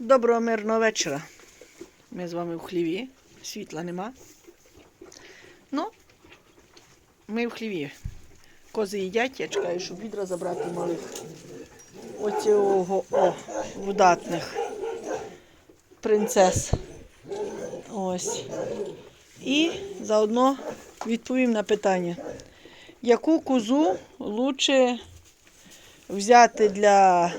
Доброго мирного вечора. Ми з вами в хліві. Світла нема. Ну, ми в хліві. Кози їдять, я чекаю, щоб відра забрати малих. Оцього о, видатних принцес. Ось. І заодно відповім на питання. Яку козу лучше взяти для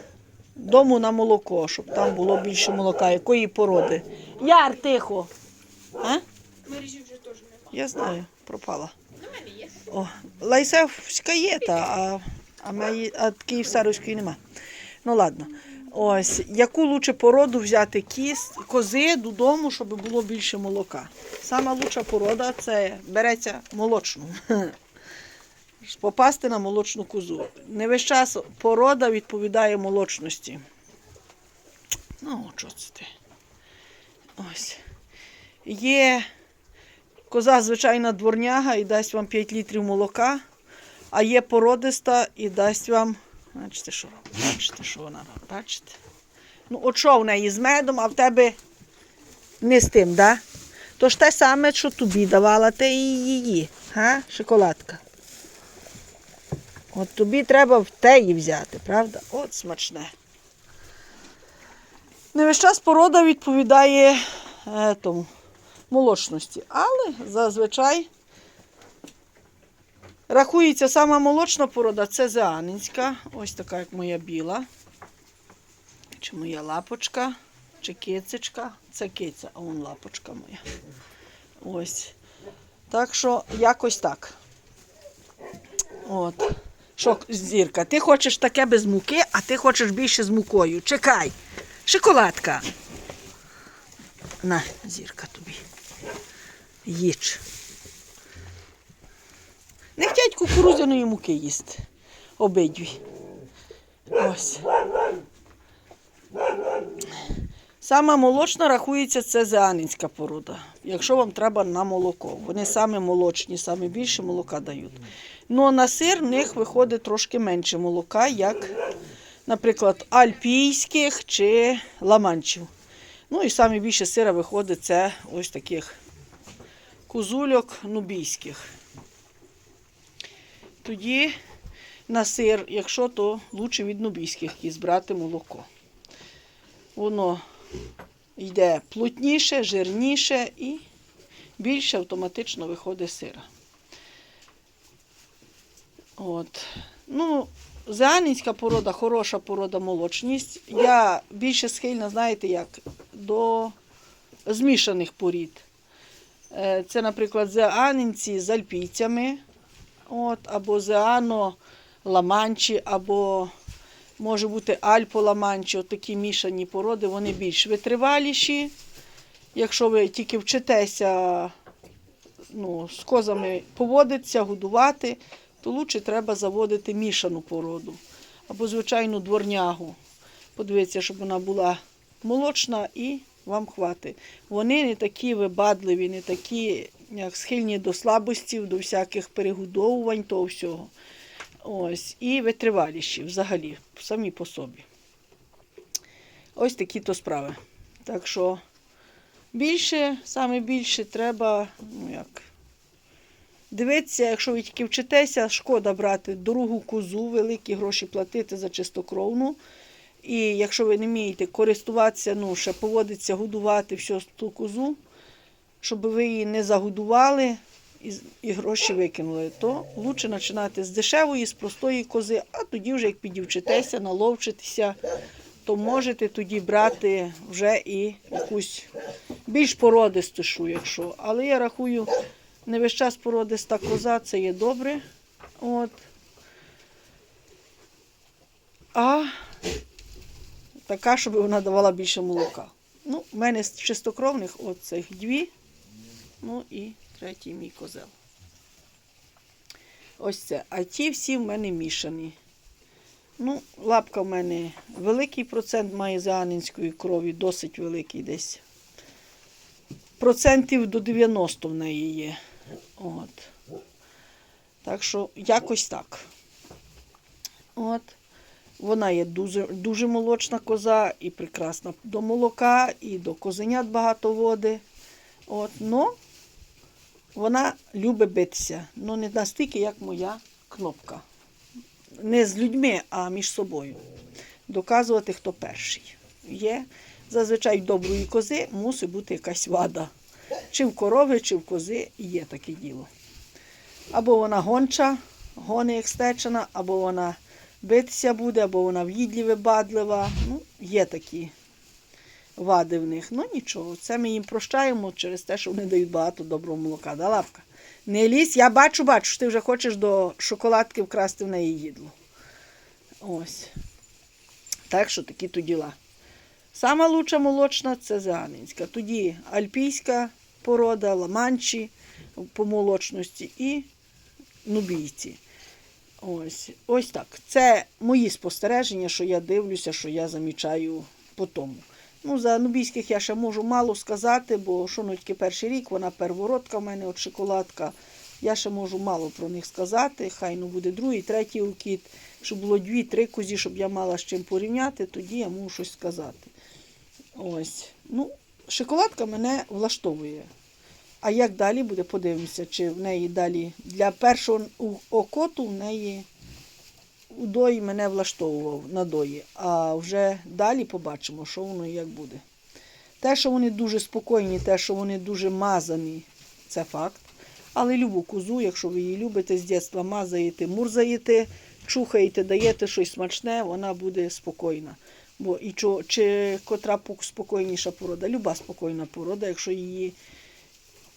дому на молоко, щоб там було більше молока. Якої породи? Яр, тихо. А? Мережі вже теж нема. Я знаю, пропала. На мене є. О, Лайсевська є, та, а, а, мої, а Київстарської нема. Ну ладно. Ось, яку лучше породу взяти кіз, кози додому, щоб було більше молока. Сама лучша порода це береться молочну. Попасти на молочну козу. Не весь час порода відповідає молочності. Ну, що це ти? Ось. Є Коза звичайна дворняга і дасть вам 5 літрів молока, а є породиста і дасть вам. Бачите, що робить? Бачите, що вона робить? Бачите? Ну, от що в неї з медом, а в тебе не з тим, да? То ж те саме, що тобі давала, те і її. Га? Шоколадка. От тобі треба в теї взяти, правда? От смачне. Не весь час порода відповідає е, тому молочності. Але зазвичай рахується сама молочна порода це зеанинська. Ось така, як моя біла. Чи моя лапочка, чи кицечка. Це киця, а вон лапочка моя. Ось. Так що якось так. От. Що, зірка, ти хочеш таке без муки, а ти хочеш більше з мукою. Чекай. Шоколадка. На, зірка тобі. Їч. Не хотять кукурудзяної муки їсти. Обидві. Ось. Сама молочна рахується це зеанинська порода. Якщо вам треба на молоко. Вони саме молочні, саме більше молока дають. Ну на сир в них виходить трошки менше молока, як, наприклад, альпійських чи ламанчів. Ну і саме більше сира виходить це ось таких кузульок нубійських. Тоді на сир, якщо то лучше від нубійських кіз брати молоко. Воно йде плотніше, жирніше і більше автоматично виходить сира. От. Ну, Зеанінська порода, хороша порода молочність. Я більше схильна, знаєте, як, до змішаних порід. Е, Це, наприклад, зеанинці з альпійцями, от, або зеано ламанчі, або може бути альпо-ламанчі, от такі мішані породи, вони більш витриваліші. Якщо ви тільки вчитеся ну, з козами поводитися, годувати, то лучше треба заводити мішану породу. Або звичайну дворнягу. Подивіться, щоб вона була молочна і вам хватить. Вони не такі вибадливі, не такі як схильні до слабостів, до всяких перегодовувань, того всього. Ось. І витриваліші взагалі, самі по собі. Ось такі то справи. Так що більше, саме більше треба, ну як, дивитися, якщо ви тільки вчитеся, шкода брати дорогу козу, великі гроші платити за чистокровну. І якщо ви не вмієте користуватися, ну, ще поводитися, годувати всю ту козу, щоб ви її не загодували і, і гроші викинули, то краще починати з дешевої, з простої кози, а тоді вже як підівчитеся, наловчитеся, то можете тоді брати вже і якусь більш породистішу, якщо. Але я рахую, не весь час породиста коза це є добре. От. А така, щоб вона давала більше молока. Ну, в мене з чистокровних от дві. Ну і третій мій козел. Ось це. А ті всі в мене мішані. Ну, лапка в мене великий процент має зеанинської крові, досить великий десь. Процентів до 90 в неї є. От. Так що якось так. От. Вона є дуже, дуже молочна коза і прекрасна до молока, і до козенят багато води. От, но вона любить битися. Ну не настільки, як моя кнопка. Не з людьми, а між собою. Доказувати, хто перший. Є. Зазвичай в доброї кози мусить бути якась вада. Чи в корови, чи в кози є таке діло. Або вона гонча, гони як стечена, або вона битися буде, або вона в'їдлива, бадлива. Ну, є такі вади в них. Ну нічого, це ми їм прощаємо через те, що вони дають багато доброго молока. Да, лавка? Не лізь, я бачу, бачу, що ти вже хочеш до шоколадки вкрасти в неї їдло. Ось. Так що такі то діла. Сама лучша молочна це Зеанинська. Тоді альпійська порода, ламанчі по молочності і нубійці. Ось, ось так. Це мої спостереження, що я дивлюся, що я замічаю по тому. Ну, за нубійських я ще можу мало сказати, бо ну, перший рік, вона первородка в мене от шоколадка. Я ще можу мало про них сказати. Хай ну буде другий, третій укіт, щоб було дві-три козі, щоб я мала з чим порівняти, тоді я можу щось сказати. Ось. Ну, шоколадка мене влаштовує. А як далі буде, подивимося, чи в неї далі для першого окоту в неї удой мене влаштовував надої. А вже далі побачимо, що воно і як буде. Те, що вони дуже спокійні, те, що вони дуже мазані, це факт. Але любу козу, якщо ви її любите, з дитинства мазаєте, мурзаєте, чухаєте, даєте щось смачне, вона буде спокійна. Бо і чо, чи котра спокійніша порода, люба спокійна порода, якщо її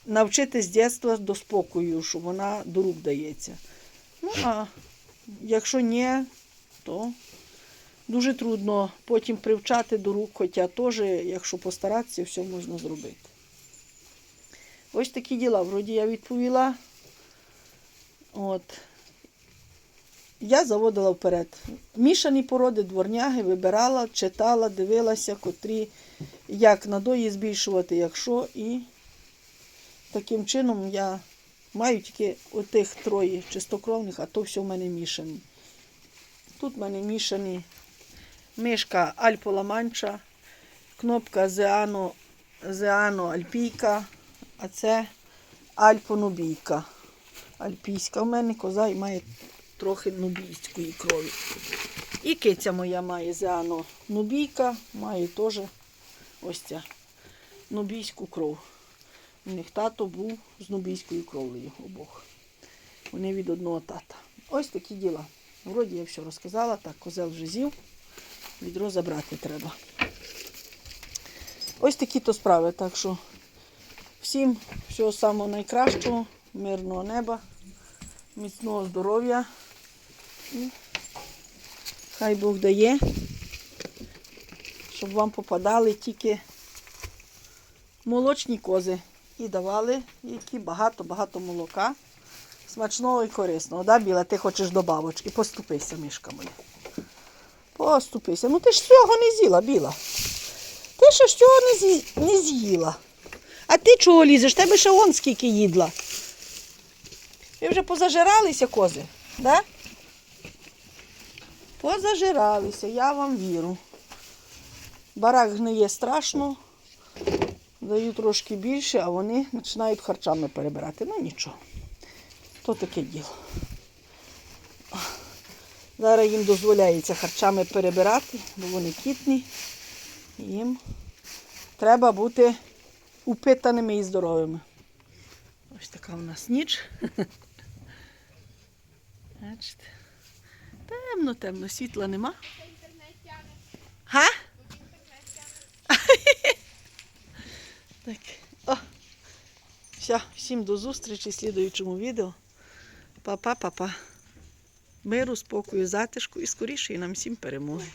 навчити з дитинства до спокою, що вона до рук дається. Ну, а якщо ні, то дуже трудно потім привчати до рук, хоча теж, якщо постаратися, все можна зробити. Ось такі діла. Вроді я відповіла. От. Я заводила вперед. Мішані породи, дворняги вибирала, читала, дивилася, котрі, як надої збільшувати, якщо. І таким чином я маю тільки отих троє чистокровних, а то все в мене мішані. Тут в мене мішані мишка Альпо Манча, кнопка Зеано, Зеано Альпійка, а це Альпо-Нубійка. Альпійська в мене коза і має трохи нубійської крові. І киця моя має Зеано Нубійка, має теж ось ця нубійську кров. У них тато був з нубійською кров'ю обох. Вони від одного тата. Ось такі діла. Вроді я все розказала, так, козел вже з'їв, відро забрати треба. Ось такі то справи. Так що всім всього самого найкращого, мирного неба, міцного здоров'я. І хай Бог дає, щоб вам попадали тільки молочні кози і давали які багато-багато молока. Смачного і корисного. Да, Біла, ти хочеш до бабочки. Поступися, мішка моя. Поступися. Ну ти ж цього не з'їла, Біла. Ти ще ж цього не, з'ї... не з'їла. А ти чого лізеш? Тебе ще он скільки їдла. Ви вже позажиралися, кози, да? Позажиралися, я вам вірю. Барак гниє страшно, даю трошки більше, а вони починають харчами перебирати. Ну нічого. То таке діло. Зараз їм дозволяється харчами перебирати, бо вони кітні. Їм треба бути упитаними і здоровими. Ось така у нас ніч. Бачите. Темно, темно, світла нема. Га? Так. О. Все, всім до зустрічі в слідуючому відео. Па-па-па-па. Миру, спокою, затишку і скоріше нам всім перемоги.